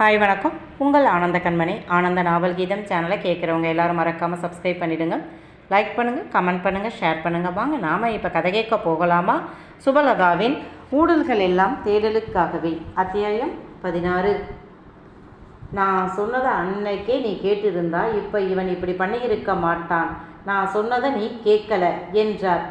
Hi வணக்கம். உங்கள் ஆனந்த கண்மணி. ஆனந்த நாவல் கீதம் சேனலை கேட்குறவங்க எல்லாரும் மறக்காமல் சப்ஸ்கிரைப் பண்ணிவிடுங்க லைக் பண்ணுங்கள் கமெண்ட் பண்ணுங்கள் ஷேர் பண்ணுங்கள் வாங்க நாம் இப்போ கதை கேட்க போகலாமா? சுபலதாவின் ஊடல்கள் எல்லாம் தேடலுக்காகவே. அத்தியாயம் பதினாறு. நான் சொன்னதை அன்னைக்கே நீ கேட்டிருந்தா இப்போ இவன் இப்படி பண்ணியிருக்க மாட்டான். நான் சொன்னதை நீ கேட்கல என்றார்.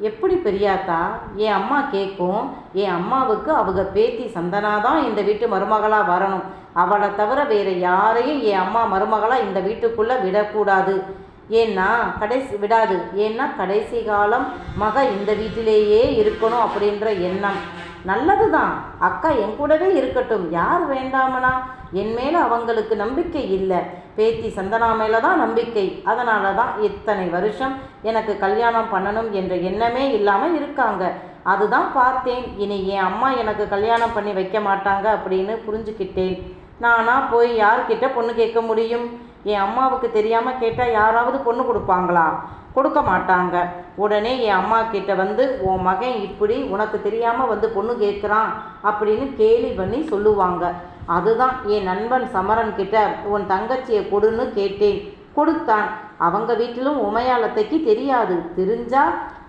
எப்படி பெரியாத்தா? என் அம்மா கேட்கும் என் அம்மாவுக்கு அவங்க பேத்தி சந்தனா தான் இந்த வீட்டு மருமகளாக வரணும். அவளை தவிர வேறு யாரையும் என் அம்மா மருமகளாக இந்த வீட்டுக்குள்ளே விடக்கூடாது. ஏன்னா கடைசி விடாது. ஏன்னா கடைசி காலம் மக இந்த வீட்டிலேயே இருக்கணும் அப்படின்ற எண்ணம். நல்லது தான் அக்கா என் கூடவே இருக்கட்டும். யார் வேண்டாமனா? என் மேலே அவங்களுக்கு நம்பிக்கை இல்லை. பேத்தி சந்தனா மேலே தான் நம்பிக்கை. அதனால தான் இத்தனை வருஷம் எனக்கு கல்யாணம் பண்ணணும் என்ற எண்ணமே இல்லாமல் இருக்காங்க. அதுதான் பார்த்தேன். இனி என் அம்மா எனக்கு கல்யாணம் பண்ணி வைக்க மாட்டாங்க அப்படின்னு புரிஞ்சுக்கிட்டேன். நானா போய் யார்கிட்ட பொண்ணு கேட்க முடியும்? என் அம்மாவுக்கு தெரியாமல் கேட்டால் யாராவது பொண்ணு கொடுப்பாங்களா? கொடுக்க மாட்டாங்க. உடனே என் அம்மா கிட்ட வந்து உன் மகன் இப்படி உனக்கு தெரியாமல் வந்து பொண்ணு கேட்குறான் அப்படின்னு கேலி பண்ணி சொல்லுவாங்க. அதுதான் என் நண்பன் சமரன் கிட்ட உன் தங்கச்சியை கொடுன்னு கேட்டேன். கொடுத்தான். அவங்க வீட்டிலும் உமையாளத்தைக்கு தெரியாது. தெரிஞ்சா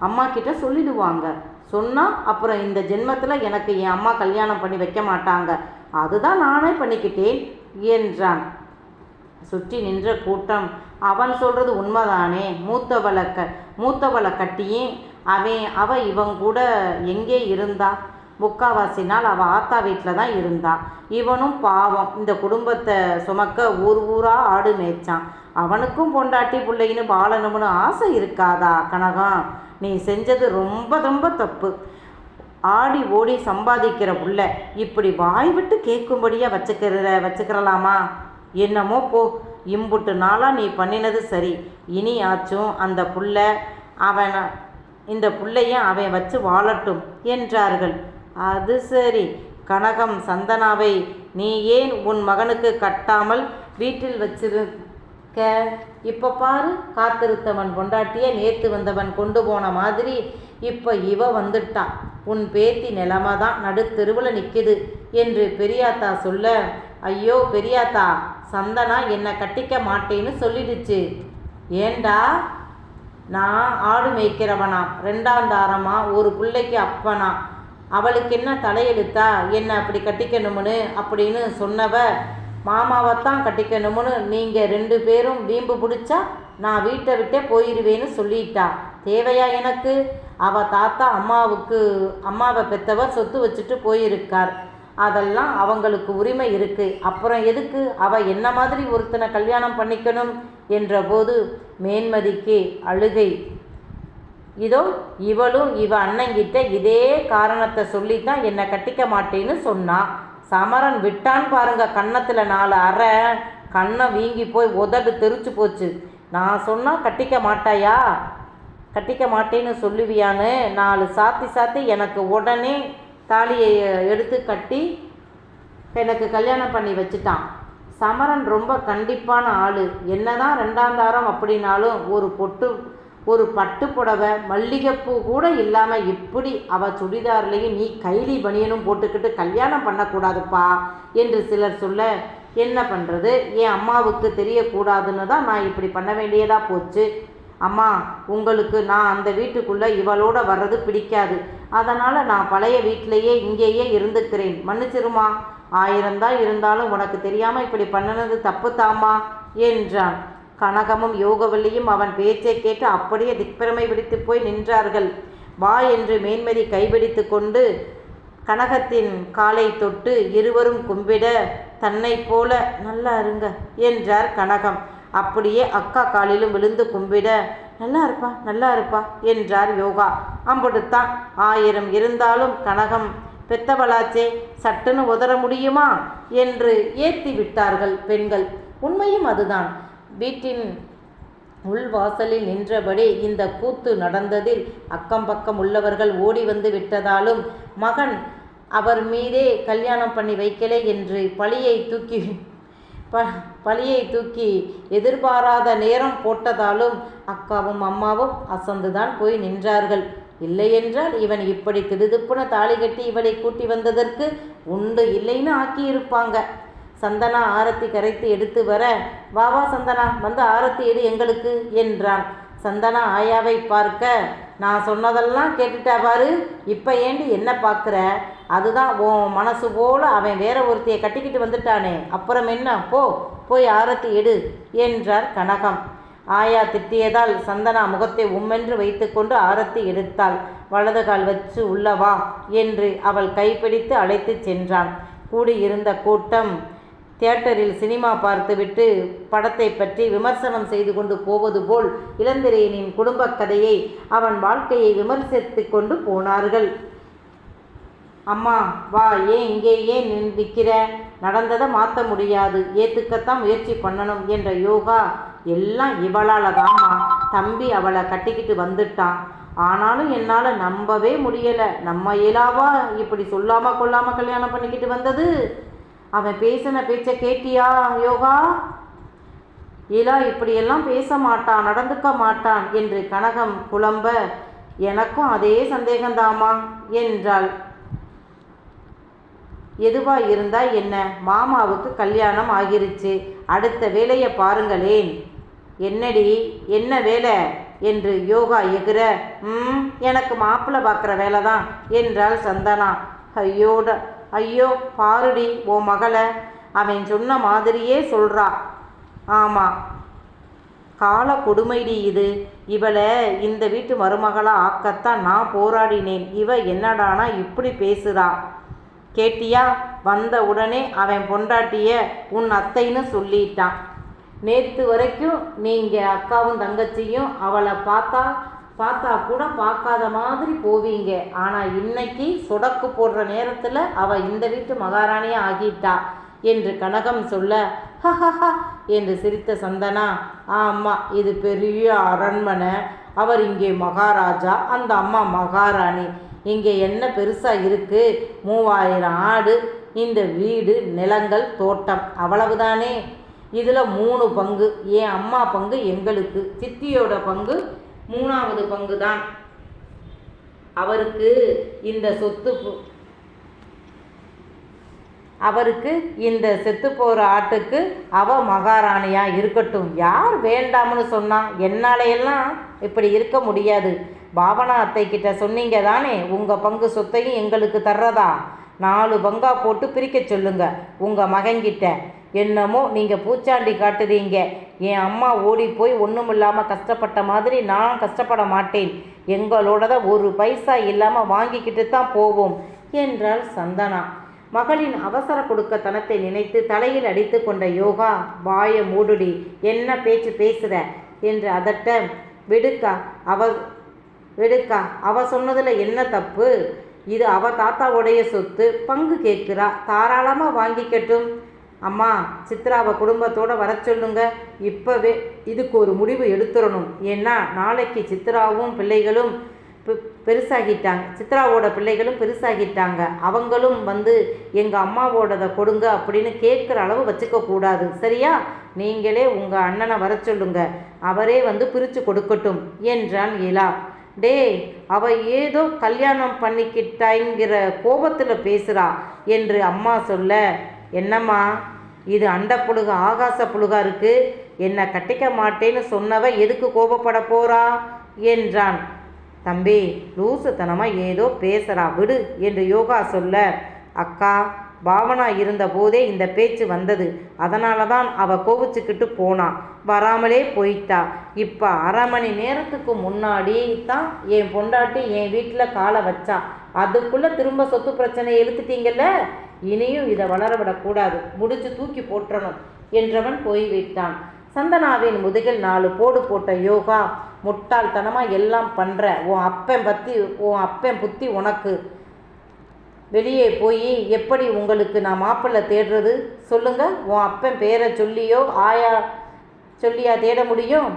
அம்மா கிட்ட சொல்லிடுவாங்க. சொன்னால் அப்புறம் இந்த ஜென்மத்தில் எனக்கு என் அம்மா கல்யாணம் பண்ணி வைக்க மாட்டாங்க. அதுதான் நானே பண்ணிக்கிட்டேன் என்றான். சுற்றி நின்ற கூட்டம். அவன் சொல்கிறது உண்மைதானே? மூத்தவளை க மூத்தவளை கட்டியே அவன் அவ இவன் கூட எங்கே இருந்தா? முக்காவாசி நாள் அவள் ஆத்தா வீட்டில் தான் இருந்தா. இவனும் பாவம். இந்த குடும்பத்தை சுமக்க ஊர் ஊராக ஆடு மேய்ச்சான். அவனுக்கும் பொண்டாட்டி பிள்ளைன்னு வாழணும்னு ஆசை இருக்காதா கனகம்? நீ செஞ்சது ரொம்ப ரொம்ப தப்பு. ஆடி ஓடி சம்பாதிக்கிற புள்ள இப்படி வாய் விட்டு கேட்கும்படியாக வச்சுக்கிற வச்சுக்கிறலாமா? என்னமோ போ இம்புட்டு நாளாக நீ பண்ணினது சரி. இனி ஆச்சும் அந்த புள்ள அவனை இந்த புள்ளைய அவன் வச்சு வாழட்டும் என்றார்கள். அது சரி. கனகம் சந்தனாவை நீ ஏன் உன் மகனுக்கு கட்டாமல் வீட்டில் வச்சிருக்க? இப்போ பாரு காத்திருத்தவன் கொண்டாட்டிய நேற்று வந்தவன் கொண்டு போன மாதிரி இப்போ இவ வந்துட்டான் உன் பேத்தி நிலமை தான் நடுத்தெருவில் நிற்கிது என்று பெரியாத்தா சொல்ல ஐயோ பெரியாத்தா சந்தனா என்னை கட்டிக்க மாட்டேன்னு சொல்லிடுச்சு. ஏண்டா? நான் ஆடு மேய்க்கிறவனா? ரெண்டாம் தாரமா? ஒரு பிள்ளைக்கு அப்பனா? அவளுக்கு என்ன தலையெழுத்தா? என்னை அப்படி கட்டிக்கணும்னு அப்படின்னு சொன்னவ மாமாவைத்தான் கட்டிக்கணும்னு நீங்கள் ரெண்டு பேரும் வீம்பு பிடிச்சா நான் வீட்டை விட்டே போயிடுவேன்னு சொல்லிட்டா. தேவையா எனக்கு? அவ தாத்தா அம்மாவுக்கு அம்மாவை பெற்றவர் சொத்து வச்சுட்டு போயிருக்கார். அதெல்லாம் அவங்களுக்கு உரிமை இருக்கு. அப்புறம் எதுக்கு அவ என்ன மாதிரி ஒருத்தனை கல்யாணம் பண்ணிக்கணும் என்றபோது மேன்மதிக்கு அழுகை. இதோ இவளும் இவ அண்ணங்கிட்ட இதே காரணத்தை சொல்லித்தான் என்னை கட்டிக்க மாட்டேன்னு சொன்னா. சமரன் விட்டான் பாருங்க கன்னத்தில் நாலு அறை. கண்ணை வீங்கி போய் உதடு தெரிச்சு போச்சு. நான் சொன்னால் கட்டிக்க மாட்டாயா? கட்டிக்க மாட்டேன்னு சொல்லுவியான்னு நாலு சாத்தி சாத்தி எனக்கு உடனே தாலியை எடுத்து கட்டி எனக்கு கல்யாணம் பண்ணி வச்சுட்டான். சமரன் ரொம்ப கண்டிப்பான ஆள். என்னதான் ரெண்டாம் தாரம் அப்படின்னாலும் ஒரு பொட்டு ஒரு பட்டு புடவை மல்லிகைப்பூ கூட இல்லாமல் இப்படி அவ சுடிதார்லேயும் நீ கைலி பனியனும் போட்டுக்கிட்டு கல்யாணம் பண்ணக்கூடாதுப்பா என்று சிலர் சொல்ல என்ன பண்ணுறது என் அம்மாவுக்கு தெரியக்கூடாதுன்னு தான் நான் இப்படி பண்ண வேண்டியதாக போச்சு. அம்மா உங்களுக்கு நான் அந்த வீட்டுக்குள்ளே இவளோட வர்றது பிடிக்காது. அதனால் நான் பழைய வீட்டிலேயே இங்கேயே இருந்துக்கிறேன். மன்னிச்சிருமா? ஆயிரம்தான் இருந்தாலும் உனக்கு தெரியாமல் இப்படி பண்ணினது தப்பு தாமா என்றான். கனகமும் யோகவல்லியும் அவன் பேச்சை கேட்டு அப்படியே திக்பிரமை பிடித்து போய் நின்றார்கள். வா என்று மேன்மதி கைபிடித்து கொண்டு கனகத்தின் காலை தொட்டு இருவரும் கும்பிட தன்னை போல நல்லா இருங்க என்றார் கனகம். அப்படியே அக்கா காலிலும் விழுந்து கும்பிட நல்லா இருப்பா நல்லா இருப்பா என்றார் யோகா. அம்படுத்தான். ஆயிரம் இருந்தாலும் கனகம். பெத்தவளாச்சே சட்டுன்னு உதற முடியுமா? என்று ஏத்தி விட்டார்கள் பெண்கள். உண்மையும் அதுதான். வீட்டின் உள்வாசலில் நின்றபடி இந்த கூத்து நடந்ததில் அக்கம் பக்கம் உள்ளவர்கள் ஓடி வந்து விட்டதாலும் மகன் அவர் மீதே கல்யாணம் பண்ணி வைக்கலே என்று பழியை தூக்கி ப பழியை தூக்கி எதிர்பாராத நேரம் போட்டதாலும் அக்காவும் அம்மாவும் அசந்துதான் போய் நின்றார்கள். இல்லையென்றால் இவன் இப்படி திடுதுப்புன தாலி கட்டி இவளை கூட்டி வந்ததற்கு உண்டு இல்லைன்னு ஆக்கியிருப்பாங்க. சந்தனா ஆரத்தி கரைத்து எடுத்து வர வா வா சந்தனா வந்து ஆரத்தி எடு எங்களுக்கு என்றான். சந்தனா ஆயாவை பார்க்க நான் சொன்னதெல்லாம் கேட்டுட்டா பாரு. இப்போ ஏண்டி என்ன பார்க்குற அதுதான் உன் மனசு போல் அவன் வேற ஒருத்தியை கட்டிக்கிட்டு வந்துட்டானே. அப்புறம் என்ன? போ போய் ஆரத்தி எடு என்றார் கனகம். ஆயா திட்டியதால் சந்தனா முகத்தை உம்மென்று வைத்துக்கொண்டு ஆரத்தி எடுத்தாள். வலது கால் வச்சு உள்ளவா என்று அவள் கைப்பிடித்து அழைத்துச் சென்றான். கூடியிருந்த கூட்டம் தியேட்டரில் சினிமா பார்த்துவிட்டு படத்தை பற்றி விமர்சனம் செய்து கொண்டு போவது போல் இளந்திரையனின் குடும்பக் கதையை அவன் வாழ்க்கையை விமர்சித்து கொண்டு போனார்கள். அம்மா வா ஏன் இங்கே ஏன் நிற்கிற? நடந்ததை மாற்ற முடியாது. ஏற்றுக்கத்தான் முயற்சி பண்ணணும் என்ற யோகா எல்லாம் இவளால் தாம்மா தம்பி அவளை கட்டிக்கிட்டு வந்துட்டான். ஆனாலும் என்னால் நம்பவே முடியலை. நம்ம இயலாவா இப்படி சொல்லாமல் கொள்ளாமல் கல்யாணம் பண்ணிக்கிட்டு வந்தது? அவன் பேசின பேச்சை கேட்டியா யோகா? இலா இப்படியெல்லாம் பேச மாட்டான் நடந்துக்க மாட்டான் என்று கனகம் புலம்ப எனக்கும் அதே சந்தேகந்தாமா என்றாள். எதுவா இருந்தா என்ன? மாமாவுக்கு கல்யாணம் ஆகிருச்சு. அடுத்த வேலையை பாருங்களேன். என்னடி? என்ன வேலை? என்று யோகா எகிற ம் எனக்கு மாப்பிள்ளை பார்க்குற வேலை தான் என்றாள் சந்தனா. ஐயோட ஐயோ பாருடி ஓ மகளை அவன் சொன்ன மாதிரியே சொல்கிறா ஆமாம் கால கொடுமைடி இது. இவளை இந்த வீட்டு மருமகளாக ஆக்கத்தான் நான் போராடினேன். இவ என்னடானா இப்படி பேசுறா. கேட்டியா? வந்த உடனே அவன் பொண்டாட்டிய உன் அத்தைன்னு சொல்லிட்டான். நேற்று வரைக்கும் நீங்கள் அக்காவும் தங்கச்சியும் அவளை பார்த்தா பார்த்தா கூட பார்க்காத மாதிரி போவீங்க. ஆனால் இன்னைக்கு சொடக்கு போடுற நேரத்தில் அவள் இந்த வீட்டு மகாராணியாக ஆகிட்டா என்று கனகம் சொல்ல ஹஹஹா என்று சிரித்த சந்தனா ஆமாம் இது பெரிய அரண்மனை. அவர் இங்கே மகாராஜா அந்த அம்மா மகாராணி. இங்கே என்ன பெருசாக இருக்குது மூவாயிரம் ஆடு இந்த வீடு நிலங்கள் தோட்டம் அவ்வளவுதானே. இதில் மூணு பங்கு என் அம்மா பங்கு எங்களுக்கு சித்தியோட பங்கு மூணாவது பங்கு தான் அவருக்கு இந்த சொத்து அவருக்கு இந்த செத்து போகிற ஆட்டுக்கு அவ மகாராணியா இருக்கட்டும். யார் வேண்டாம்னு சொன்னா என்னாலையெல்லாம் இப்படி இருக்க முடியாது. பாவனா அத்தை கிட்ட சொன்னீங்க தானே உங்கள் பங்கு சொத்தையும் எங்களுக்கு தர்றதா? நாலு பங்கா போட்டு பிரிக்க சொல்லுங்க உங்கள் மகன்கிட்ட. என்னமோ நீங்கள் பூச்சாண்டி காட்டுறீங்க என் அம்மா ஓடி போய் ஒன்றும் இல்லாமல் கஷ்டப்பட்ட மாதிரி நான் கஷ்டப்பட மாட்டேன். எங்களோடத ஒரு பைசா இல்லாமல் வாங்கிக்கிட்டு தான் போவோம் என்றாள் சந்தனா. மகளின் அவசர கொடுக்கத்தனத்தை நினைத்து தலையில் அடித்து கொண்ட யோகா வாய மூடுடி என்ன பேச்சு பேசுற என்று அதட்ட விடுக்கா அவ விடுக்கா அவ சொன்னதில் என்ன தப்பு? இது அவ தாத்தாவுடைய சொத்து பங்கு கேட்குறா தாராளமாக வாங்கிக்கட்டும் அம்மா சித்ராவை குடும்பத்தோடு வர சொல்லுங்க. இப்போவே இதுக்கு ஒரு முடிவு எடுத்துடணும் ஏன்னா நாளைக்கு சித்ராவும் பிள்ளைகளும் பெருசாகிட்டாங்க. சித்ராவோட பிள்ளைகளும் பெருசாகிட்டாங்க. அவங்களும் வந்து எங்கள் அம்மாவோடதை கொடுங்க அப்படின்னு கேட்குற அளவு வச்சுக்க கூடாது. சரியா? நீங்களே உங்கள் அண்ணனை வர சொல்லுங்க. அவரே வந்து பிரித்து கொடுக்கட்டும் என்றான் இலா டேய் அவ ஏதோ கல்யாணம் பண்ணிக்கிட்டாங்கிற கோபத்தில் பேசுகிறா என்று அம்மா சொல்ல என்னம்மா இது அந்த புழுக ஆகாச புழுகா இருக்கு. என்னை கட்டிக்க மாட்டேன்னு சொன்னவ எதுக்கு கோபப்பட போறா? என்றான். தம்பி லூசுத்தனமாக ஏதோ பேசுகிறா விடு என்று யோகா சொல்ல அக்கா பாவனா இருந்தபோதே இந்த பேச்சு வந்தது. அதனால தான் அவ கோவிச்சுக்கிட்டு போனா. வராமலே போயிட்டா. இப்போ அரை மணி நேரத்துக்கு முன்னாடி தான் என் பொண்டாட்டி என் வீட்டில் காலை வச்சா. அதுக்குள்ளே திரும்ப சொத்து பிரச்சனையை இழுத்துட்டீங்கல்ல இனியும் இதை வளர விடக்கூடாது. முடிச்சு தூக்கி போட்டுறணும் என்றவன் போய்விட்டான். சந்தனாவின் முதுகில் நாலு போடு போட்ட யோகா முட்டாள்தனமாக எல்லாம் பண்ணுற உன் அப்பன் பற்றி உன் அப்பன் புத்தி உனக்கு. வெளியே போய் எப்படி உங்களுக்கு நான் மாப்பிள்ளை தேடுறது? சொல்லுங்கள் உன் அப்பன் பேரை சொல்லியோ ஆயா சொல்லியா தேட முடியும்?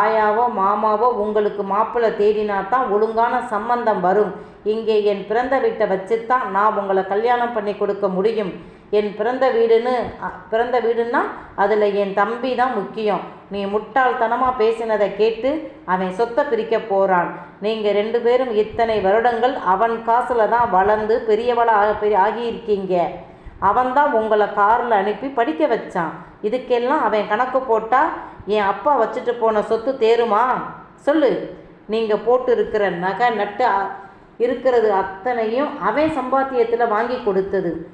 ஆயாவோ மாமாவோ உங்களுக்கு மாப்பிள்ளை தேடினா தான் ஒழுங்கான சம்பந்தம் வரும். இங்கே என் பிறந்த வீட்டை வச்சுத்தான் நான் உங்களை கல்யாணம் பண்ணி கொடுக்க முடியும். என் பிறந்த வீடுன்னு பிறந்த வீடுன்னா அதில் என் தம்பி தான் முக்கியம். நீ முட்டாள்தனமாக பேசினதை கேட்டு அவன் சொத்தை பிரிக்க போகிறான் நீங்கள் ரெண்டு பேரும் இத்தனை வருடங்கள் அவன் காசில் தான் வளர்ந்து பெரியவளாக பெரிய ஆகியிருக்கீங்க. அவன்தான் உங்களை காரில் அனுப்பி படிக்க வச்சான். இதுக்கெல்லாம் அவன் கணக்கு போட்டால் என் அப்பா வச்சுட்டு போன சொத்து தேருமா? சொல்லு. நீங்கள் போட்டு இருக்கிற நகை நட்டு இருக்கிறது அத்தனையும் அவன் சம்பாத்தியத்தில் வாங்கி கொடுத்தது.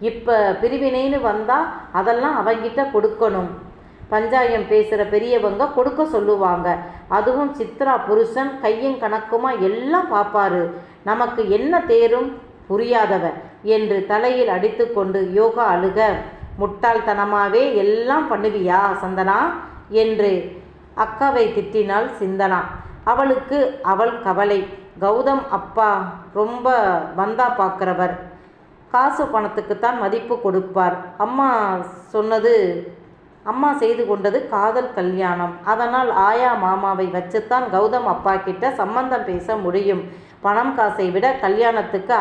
இப்போ பிரிவினைன்னு வந்தால் அதெல்லாம் அவங்கிட்ட கொடுக்கணும். பஞ்சாயம் பேசுகிற பெரியவங்க கொடுக்க சொல்லுவாங்க. அதுவும் சித்ரா புருஷன் கையும் கணக்குமா எல்லாம் பார்ப்பாரு நமக்கு என்ன தேரும்? புரியாதவ என்று தலையில் அடித்துக்கொண்டு யோகா அழுக முட்டாள்தனமாகவே எல்லாம் பண்ணுவியா சந்தனா? என்று அக்காவை திட்டினாள் சிந்தனா. அவளுக்கு அவள் கவலை. கௌதம் அப்பா ரொம்ப வந்தா பார்க்குறவர் காசு பணத்துக்குத்தான் மதிப்பு கொடுப்பார். அம்மா சொன்னது அம்மா செய்து கொண்டது காதல் கல்யாணம். அதனால் ஆயா மாமாவை வச்சுத்தான் கௌதம் அப்பா கிட்ட சம்பந்தம் பேச முடியும். பணம் காசை விட கல்யாணத்துக்கு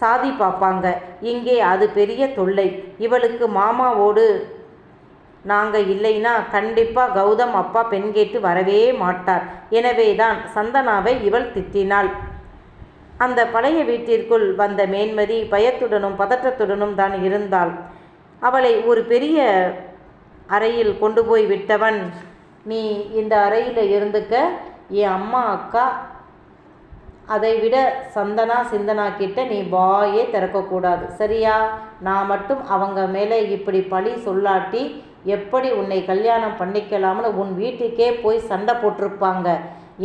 சாதி பார்ப்பாங்க இங்கே அது பெரிய தொல்லை. இவளுக்கு மாமாவோடு நாங்கள் இல்லைன்னா கண்டிப்பாக கௌதம் அப்பா பெண் கேட்டு வரவே மாட்டார். எனவே தான் சந்தனாவை இவள் திட்டினாள். அந்த பழைய வீட்டிற்குள் வந்த மேன்மதி பயத்துடனும் பதற்றத்துடனும் தான் இருந்தாள். அவளை ஒரு பெரிய அறையில் கொண்டு போய் விட்டவன் நீ இந்த அறையில் இருந்துக்க. என் அம்மா அக்கா அதை விட சந்தனா சிந்தனா கிட்ட நீ வாயே திறக்கக்கூடாது. சரியா? நான் மட்டும் அவங்க மேலே இப்படி பழி சொல்லாட்டி எப்படி உன்னை கல்யாணம் பண்ணிக்கலாம்னு உன் வீட்டுக்கே போய் சண்டை போட்டிருப்பாங்க.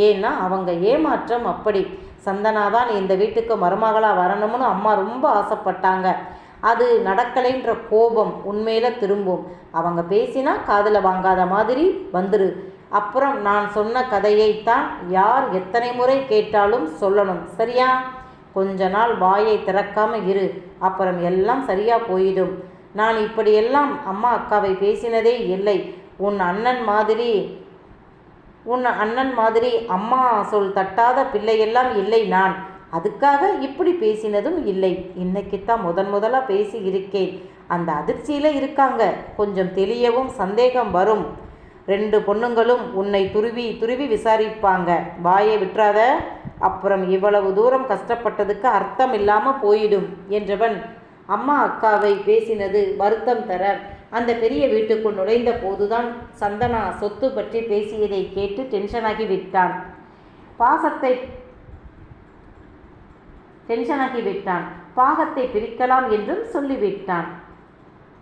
ஏன்னா அவங்க ஏமாற்றம் அப்படி. சந்தனா தான் இந்த வீட்டுக்கு மருமகளாக வரணும்னு அம்மா ரொம்ப ஆசைப்பட்டாங்க. அது நடக்கலைன்ற கோபம் உண்மையில் திரும்பும். அவங்க பேசினா காதில் வாங்காத மாதிரி வந்துரு. அப்புறம் நான் சொன்ன கதையைத்தான் யார் எத்தனை முறை கேட்டாலும் சொல்லணும். சரியா? கொஞ்ச நாள் வாயை திறக்காம இரு. அப்புறம் எல்லாம் சரியா போயிடும். நான் இப்படியெல்லாம் அம்மா அக்காவை பேசினதே இல்லை. உன் அண்ணன் மாதிரி உன் அண்ணன் மாதிரி அம்மா சொல் தட்டாத பிள்ளையெல்லாம் இல்லை நான். அதுக்காக இப்படி பேசினதும் இல்லை. இன்னைக்குத்தான் முதன் முதலாக பேசி இருக்கேன் அந்த அதிர்ச்சியில் இருக்காங்க. கொஞ்சம் தெளியவும் சந்தேகம் வரும். ரெண்டு பொண்ணுங்களும் உன்னை துருவி துருவி விசாரிப்பாங்க. வாயை விட்டுறாத. அப்புறம் இவ்வளவு தூரம் கஷ்டப்பட்டதுக்கு அர்த்தம் இல்லாமல் போயிடும் என்றவன் அம்மா அக்காவை பேசினது வருத்தம் தர அந்த பெரிய வீட்டுக்குள் நுழைந்த போதுதான் சந்தனா சொத்து பற்றி பேசியதை கேட்டு டென்ஷனாகி விட்டான். பாசத்தை டென்ஷனாகி விட்டான். பாகத்தை பிரிக்கலாம் என்றும் சொல்லிவிட்டான்.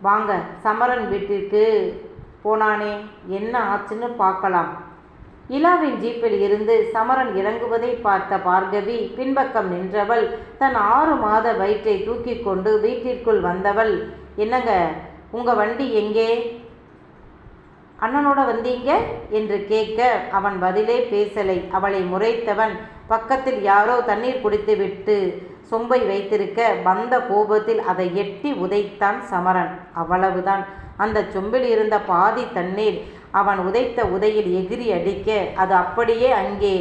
வாங்க சமரன் வீட்டிற்கு போனானே என்ன ஆச்சுன்னு பார்க்கலாம். இலாவின் ஜீப்பில் இருந்து சமரன் இறங்குவதை பார்த்த பார்கவி பின்பக்கம் நின்றவள் தன் ஆறு மாத வயிற்றை தூக்கி கொண்டு வீட்டிற்குள் வந்தவள் என்னங்க உங்கள் வண்டி எங்கே? அண்ணனோட வந்தீங்க? என்று கேட்க அவன் பதிலே பேசலை. அவளை முறைத்தவன் பக்கத்தில் யாரோ தண்ணீர் குடித்துவிட்டு சொம்பை வைத்திருக்க வந்த கோபத்தில் அதை எட்டி உதைத்தான் சமரன். அவ்வளவுதான். அந்த சொம்பில் இருந்த பாதி தண்ணீர் அவன் உதைத்த உதையில் எகிரி அடிக்க அது அப்படியே அங்கே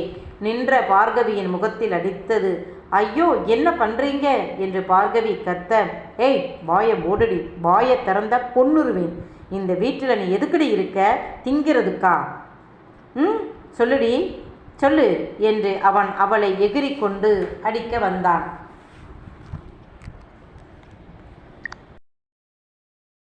நின்ற பார்கவியின் முகத்தில் அடித்தது. ஐயோ என்ன பண்றீங்க? என்று பார்கவி கத்த. ஏய் வாயை மூடடி வாயை திறந்த கொன்னுருவேன் இந்த வீட்டில் நீ எதுக்குடி இருக்க? திங்கிறதுக்கா? ம் சொல்லுடி சொல்லு என்று அவன் அவளை எகிரி கொண்டு அடிக்க வந்தான்.